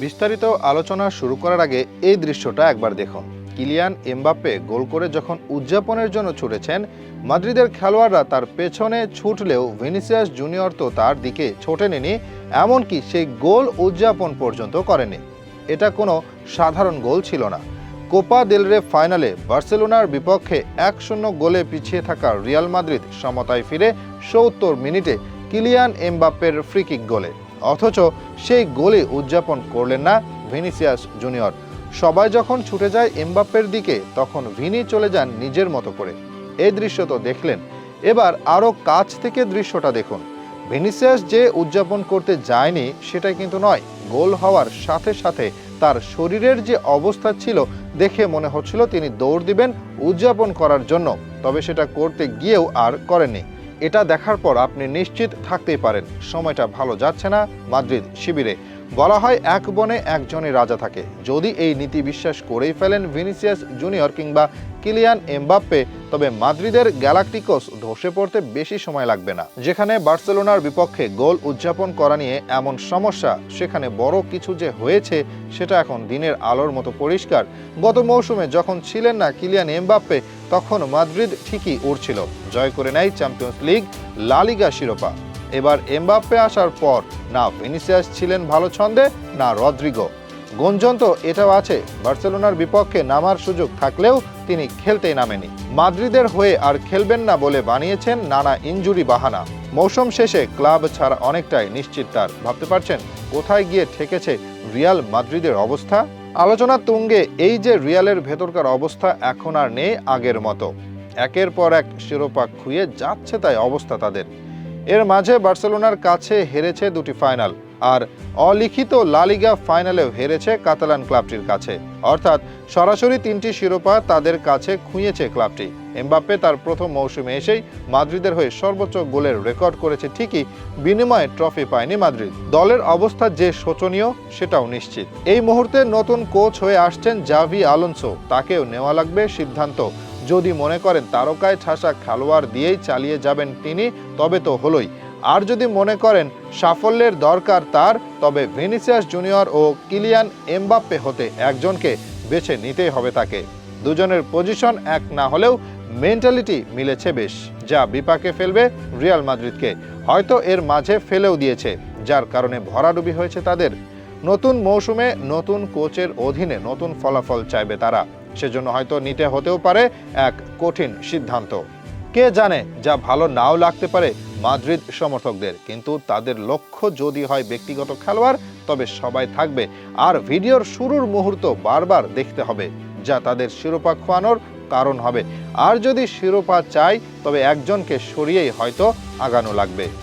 বিস্তারিত আলোচনা শুরু করার আগে এই দৃশ্যটা একবার দেখুন। কিলিয়ান এমবাপ্পে গোল করে যখন উদযাপনের জন্য ছুটেছেন, মাদ্রিদের খেলোয়াড়রা তার পেছনে ছুটলেও ভিনিসিয়াস জুনিয়র তো তার দিকে ছোটেনি এমনকি সেই গোল উদযাপন পর্যন্ত করেনি এটা কোনো সাধারণ গোল ছিল না। কোপা দেলরে ফাইনালে বার্সেলোনার বিপক্ষে এক শূন্য গোলে পিছিয়ে থাকা রিয়াল মাদ্রিদ সমতায় ফিরে সত্তর মিনিটে কিলিয়ান এমবাপ্পের ফ্রিকিক গোলে। অথচ সেই গোলে উদযাপন করলেন না ভিনিসিয়াস জুনিয়র। সবাই যখন ছুটে যায় এমবাপ্পের দিকে, তখন ভিনি চলে যান নিজের মতো করে। এই দৃশ্য তো দেখলেন। এবার আরও কাছ থেকে দৃশ্যটা দেখুন। ভিনিসিয়াস যে উদযাপন করতে যায়নি সেটা কিন্তু নয়। গোল হওয়ার সাথে সাথে তার শরীরের যে অবস্থা ছিল, দেখে মনে হচ্ছিল তিনি দৌড় দিবেন উদযাপন করার জন্য। তবে সেটা করতে গিয়েও আর করেননি। এটা দেখার পর আপনি নিশ্চিত থাকতেই পারেন। সময়টা ভালো যাচ্ছে না। মাদ্রিদ শিবিরে। বলা হয় এক বনে একজনই রাজা থাকে। যদি এই নীতি বিশ্বাস করেই ফেলেন ভিনিসিয়াস জুনিয়র কিংবা কিলিয়ান এমবাপ্পে, তবে মাদ্রিদের গ্যালাকটিকোস ধসে পড়তে বেশি সময় লাগবে না। যেখানে বার্সেলোনার বিপক্ষে গোল উদযাপন করা নিয়ে এমন সমস্যা, সেখানে বড় কিছু যে হয়েছে, সেটা এখন দিনের আলোর মতো পরিষ্কার। গত মৌসুমে যখন ছিলেন না কিলিয়ান এমবাপ্পে, তখন মাদ্রিদ ঠিকই উড়ছিল। জয় করে নেয় চ্যাম্পিয়ন্স লিগ লালিগা শিরোপা। এবার এমবাপ্পে আসার পর না ভিনিসিয়াস ছিলেন ভালো ছন্দে, না রদ্রিগো। গুঞ্জন তো এটাও আছে, বার্সেলোনার বিপক্ষে নামার সুযোগ থাকলেও তিনি খেলতেই নামেনি। মাদ্রিদের হয়ে আর খেলবেন না বলে বানিয়েছেন নানা ইনজুরি বাহানা। মৌসুম শেষে ক্লাব ছাড়া অনেকটাই নিশ্চিত তার। ভাবতে পারছেন কোথায় গিয়ে ঠেকেছে রিয়াল মাদ্রিদের অবস্থা? আলোচনা তুঙ্গে এই যে রিয়ালের ভেতরকার অবস্থা এখন আর নেই আগের মতো। একের পর এক শিরোপা খুঁয়ে যাচ্ছে তাই অবস্থা তাদের। এর মাঝে বার্সেলোনার কাছে হেরেছে দুটি ফাইনাল, আর অলিখিত লালিগা ফাইনালেও হেরেছে কাতালান ক্লাবটির কাছে। অর্থাৎ সরাসরি তিনটি শিরোপা তাদের কাছে খুঁয়েছে ক্লাবটি। এমবাপ্পে তার প্রথম মৌসুমে এসেই মাদ্রিদের হয়ে সর্বোচ্চ গোলের রেকর্ড করেছে ঠিকই, বিনিময়ে ট্রফি পায়নি মাদ্রিদ। দলের অবস্থা যে শোচনীয়, সেটাও নিশ্চিত। এই মুহূর্তে নতুন কোচ হয়ে আসছেন জাভি আলোনসো। তাকেও নেওয়া লাগবে সিদ্ধান্ত। যদি মনে করেন তারকায় ঠাসা খেলোয়াড় দিয়েই চালিয়ে যাবেন তিনি, তবে তো হলোই। আর যদি মনে করেন সাফল্যের দরকার তার, তবে ভিনিসিয়াস জুনিয়র ও কিলিয়ান এমবাপ্পে হতে একজনকে বেছে নিতেই হবে তাকে। দুজনের পজিশন এক না হলেও মেন্টালিটি মিলেছে বেশ, যা বিপাকে ফেলবে রিয়াল মাদ্রিদকে। হয়তো এর মাঝে ফেলেও দিয়েছে, যার কারণে ভরাডুবি হয়েছে তাদের। নতুন মৌসুমে নতুন কোচের অধীনে নতুন ফলাফল চাইবে তারা। সেজন্য হয়তো নিতে হতেও পারে এক কঠিন সিদ্ধান্ত। কে জানে যা ভালো নাও লাগতে পারে মাদ্রিদ সমর্থকদের, কিন্তু তাদের লক্ষ্য যদি হয় ব্যক্তিগত খেলোয়াড়, তবে সবাই থাকবে। আর ভিডিওর শুরুর মুহূর্ত বারবার দেখতে হবে, যা তাদের শিরোপা খোয়ানোর কারণ হবে। আর যদি শিরোপা চাই, তবে একজনকে সরিয়েই হয়তো আগানো লাগবে।